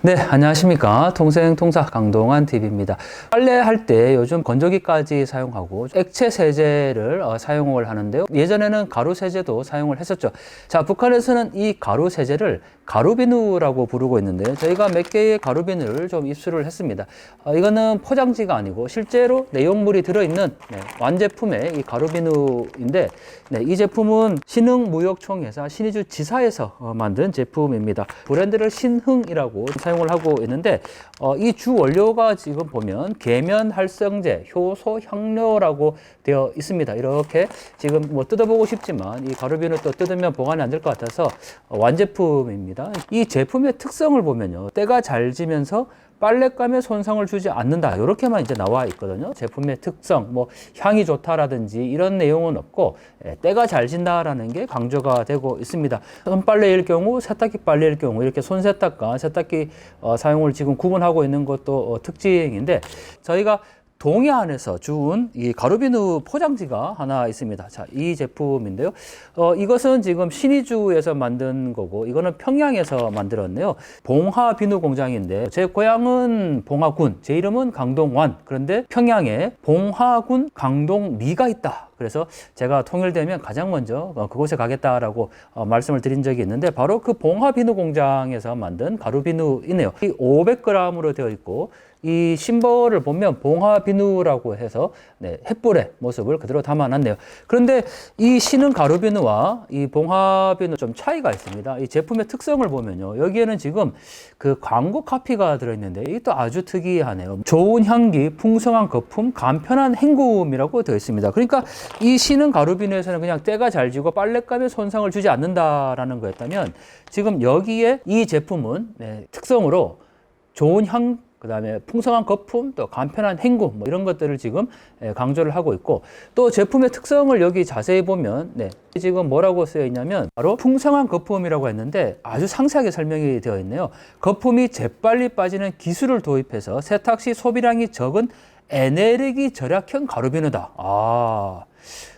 네, 안녕하십니까. 통생 통사 강동환 TV입니다. 빨래할 때 요즘 건조기까지 사용하고 액체 세제를 어, 사용을 하는데요. 예전에는 가루 세제도 사용을 했었죠. 자, 북한에서는 이 가루 세제를 가루비누라고 부르고 있는데요. 저희가 몇 개의 가루비누를 좀 입수를 했습니다. 어, 이거는 포장지가 아니고 실제로 내용물이 들어있는 네, 완제품의 이 가루비누인데 네, 이 제품은 신흥무역총회사 신의주 지사에서 어, 만든 제품입니다. 브랜드를 신흥이라고 사용을 하고 있는데 어, 이 주 원료가 지금 보면 계면 활성제, 효소, 향료라고 되어 있습니다. 이렇게 지금 뭐 뜯어보고 싶지만 이 가루비누 또 뜯으면 보관이 안 될 것 같아서 어, 완제품입니다. 이 제품의 특성을 보면요, 때가 잘 지면서 빨랫감에 손상을 주지 않는다. 이렇게만 이제 나와 있거든요. 제품의 특성, 뭐 향이 좋다라든지 이런 내용은 없고 예, 때가 잘 진다라는 게 강조가 되고 있습니다. 손빨래일 경우, 세탁기 빨래일 경우 이렇게 손세탁과 세탁기 어, 사용을 지금 구분하고 있는 것도 어, 특징인데 저희가 동해안에서 주운 이 가루비누 포장지가 하나 있습니다. 자, 이 제품인데요. 어, 이것은 지금 신의주에서 만든 거고, 이거는 평양에서 만들었네요. 봉화비누 공장인데, 제 고향은 봉화군, 제 이름은 강동완. 그런데 평양에 봉화군 강동리가 있다. 그래서 제가 통일되면 가장 먼저 어, 그곳에 가겠다라고 어, 말씀을 드린 적이 있는데 바로 그 봉화비누 공장에서 만든 가루비누이네요. 이 500g으로 되어 있고 이 심벌을 보면 봉화비누라고 해서 네, 햇불의 모습을 그대로 담아놨네요. 그런데 이 신흥 가루비누와 이 봉화비누 좀 차이가 있습니다. 이 제품의 특성을 보면요. 여기에는 지금 그 광고 카피가 들어있는데 이것도 아주 특이하네요. 좋은 향기, 풍성한 거품, 간편한 행굼이라고 되어 있습니다. 그러니까 이 신흥 가루비누에서는 그냥 때가 잘 지고 빨랫감에 손상을 주지 않는다라는 거였다면 지금 여기에 이 제품은 네, 특성으로 좋은 향, 그 다음에 풍성한 거품, 또 간편한 행구, 뭐 이런 것들을 지금 예, 강조를 하고 있고, 또 제품의 특성을 여기 자세히 보면, 네, 지금 뭐라고 쓰여 있냐면, 바로 풍성한 거품이라고 했는데 아주 상세하게 설명이 되어 있네요. 거품이 재빨리 빠지는 기술을 도입해서 세탁 시 소비량이 적은 에네르기 절약형 가루비누다. 아.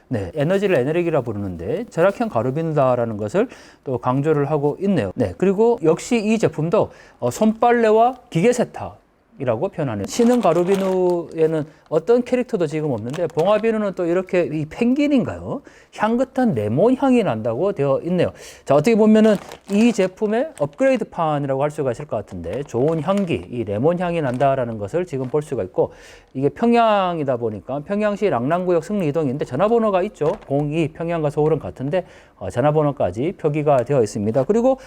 네, 에너지를 에너지라 부르는데 절약형 가루비누다라는 것을 또 강조를 하고 있네요. 네, 그리고 역시 이 제품도 어, 손빨래와 기계 세탁 이라고 표현하는 신흥 가루비누에는 어떤 캐릭터도 지금 없는데 봉화비누는 또 이렇게 이 펭귄인가요? 향긋한 레몬 향이 난다고 되어 있네요. 자 어떻게 보면은 이 제품의 업그레이드판이라고 할 수가 있을 것 같은데 좋은 향기, 이 레몬 향이 난다라는 것을 지금 볼 수가 있고 이게 평양이다 보니까 평양시 랑랑구역 승리 이동인데 전화번호가 있죠. 02 평양과 서울은 같은데 어, 전화번호까지 표기가 되어 있습니다. 그리고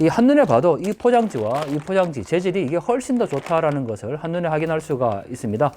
이 한눈에 봐도 이 포장지와 이 포장지 재질이 이게 훨씬 더 좋다라는 것을 한눈에 확인할 수가 있습니다.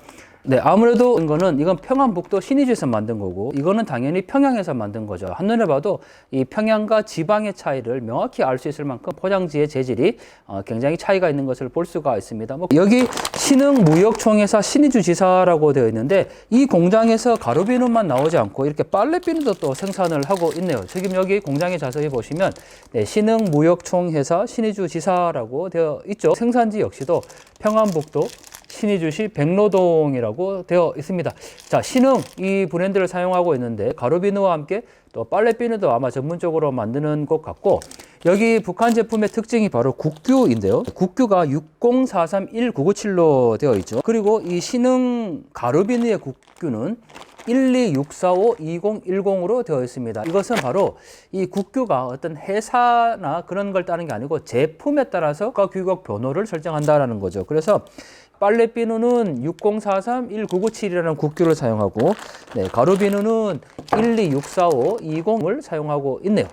네, 아무래도 이거는 이건 평안북도 신의주에서 만든 거고 이거는 당연히 평양에서 만든 거죠. 한눈에 봐도 이 평양과 지방의 차이를 명확히 알 수 있을 만큼 포장지의 재질이 어, 굉장히 차이가 있는 것을 볼 수가 있습니다. 뭐 여기 신흥무역총회사 신의주 지사라고 되어 있는데 이 공장에서 가루비누만 나오지 않고 이렇게 빨래비누도 또 생산을 하고 있네요. 지금 여기 공장에 자세히 보시면 네, 신흥무역총회사 신의주 지사라고 되어 있죠. 생산지 역시도 평안북도 신의주시 백로동이라고 되어 있습니다. 자, 신흥 이 브랜드를 사용하고 있는데 가루비누와 함께 또 빨래비누도 아마 전문적으로 만드는 것 같고 여기 북한 제품의 특징이 바로 국규인데요. 국규가 604319997로 되어 있죠. 그리고 이 신흥 가루비누의 국규는 126452010으로 되어 있습니다. 이것은 바로 이 국규가 어떤 회사나 그런 걸 따는 게 아니고 제품에 따라서 국가 규격 번호를 설정한다라는 거죠. 그래서 빨래 비누는 6043-1997이라는 국규를 사용하고 네, 가루 비누는 1264520을 사용하고 있네요.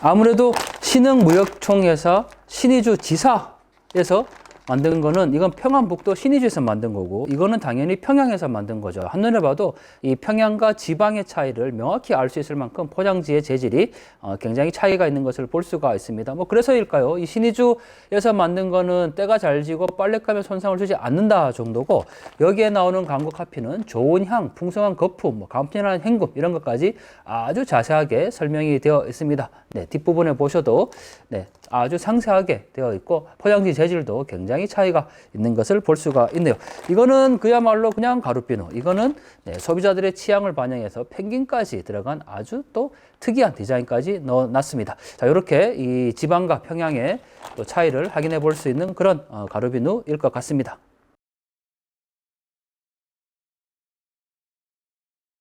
아무래도 신흥무역총회사 신의주 지사에서 만든 거는 이건 평안북도 신의주에서 만든 거고 이거는 당연히 평양에서 만든 거죠. 한눈에 봐도 이 평양과 지방의 차이를 명확히 알 수 있을 만큼 포장지의 재질이 어, 굉장히 차이가 있는 것을 볼 수가 있습니다. 뭐 그래서일까요? 이 신의주에서 만든 거는 때가 잘 지고 빨랫감에 손상을 주지 않는다 정도고 여기에 나오는 광고 카피는 좋은 향, 풍성한 거품, 뭐 간편한 행금 이런 것까지 아주 자세하게 설명이 되어 있습니다. 네, 뒷부분에 보셔도 네, 아주 상세하게 되어 있고 포장지 재질도 굉장히 굉장히 차이가 있는 것을 볼 수가 있네요. 이거는 그야말로 그냥 가루비누. 이거는 네, 소비자들의 취향을 반영해서 펭귄까지 들어간 아주 또 특이한 디자인까지 넣어놨습니다. 자, 이렇게 이 지방과 평양의 또 차이를 확인해 볼 수 있는 그런 어, 가루비누일 것 같습니다.